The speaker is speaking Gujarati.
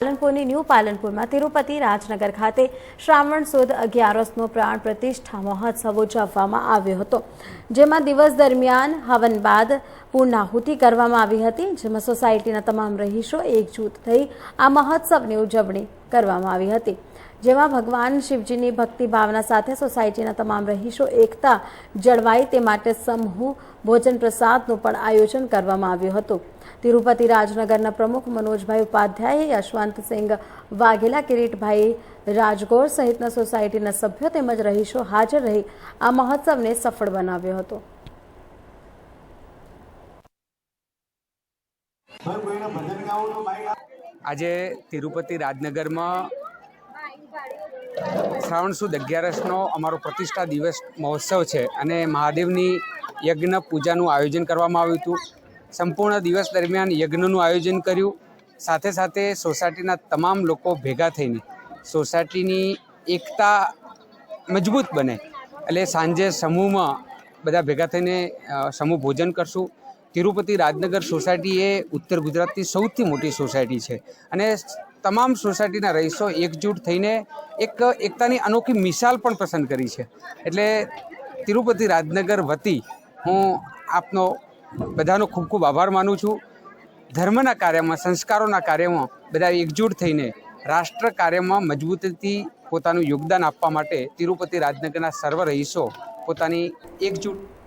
પાલનપુરની ન્યૂ પાલનપુરમાં તિરુપતિ રાજનગર ખાતે શ્રાવણ સુદ અગિયારસનો પ્રાણ પ્રતિષ્ઠા મહોત્સવ ઉજવવામાં આવ્યો હતો, જેમાં દિવસ દરમિયાન હવન બાદ પૂર્ણાહુતિ કરવામાં આવી હતી, જેમાં સોસાયટીના તમામ રહીશો એકજૂથ થઈ આ મહોત્સવની ઉજવણી કરવામાં આવી હતી. જેમાં ભગવાન શિવજીની ભક્તિ ભાવના સાથે સોસાયટીના તમામ રહીશો એકતા જળવાય તે માટે સમૂહ ભોજન પ્રસાદનું પણ આયોજન કરવામાં આવ્યું હતું. તિરુપતિ રાજનગરના પ્રમુખ મનોજભાઈ ઉપાધ્યાય યશવંતસિંહ વાઘેલા, કિરીટભાઈ રાજગોર સહિતના સોસાયટીના સભ્યો તેમજ રહીશો હાજર રહી આ મહોત્સવને સફળ બનાવ્યો હતો. આજે તિરુપતિ રાજનગરમાં શ્રાવણ સુદ અગિયારસનો અમારો પ્રતિષ્ઠા દિવસ મહોત્સવ છે અને મહાદેવની યજ્ઞ પૂજાનું આયોજન કરવામાં આવ્યું હતું. સંપૂર્ણ દિવસ દરમિયાન યજ્ઞનું આયોજન કર્યું. સાથે સાથે સોસાયટીના તમામ લોકો ભેગા થઈને સોસાયટીની એકતા મજબૂત બને. એટલે સાંજે સમૂહમાં બધા ભેગા થઈને સમૂહ ભોજન કરશું. તિરુપતિ રાજનગર સોસાયટી એ ઉત્તર ગુજરાતની સૌથી મોટી સોસાયટી છે. અને તમામ સોસાયટીના રહીશો એકજૂટ થઈને એક એકતાની અનોખી મિસાલ પણ પસંદ કરી છે. એટલે તિરુપતિ રાજનગર વતી હું આપનો બધાનો ખૂબ ખૂબ આભાર માનું છું. ધર્મના કાર્યમાં, સંસ્કારોના કાર્યમાં બધા એકજૂટ થઈને રાષ્ટ્ર કાર્યમાં મજબૂતીથી પોતાનું યોગદાન આપવા માટે તિરુપતિ રાજનગરના સર્વ રહીશો પોતાની એકજૂટ